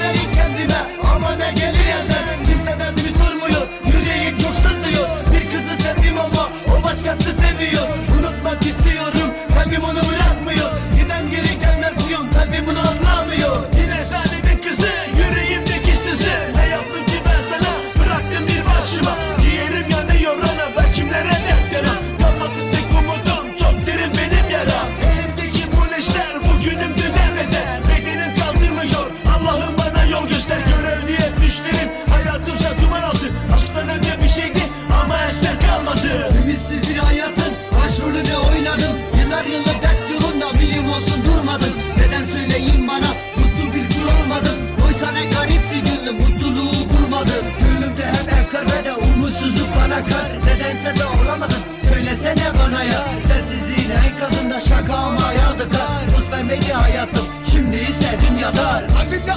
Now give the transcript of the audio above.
demedim kendime. Ama ne yar. Nedense de olamadın. Söylesene bana ya. Sensizliğin en kadında şaka ama yadıklar Rus ve hayatım. Şimdi ise dünyadar. Abimle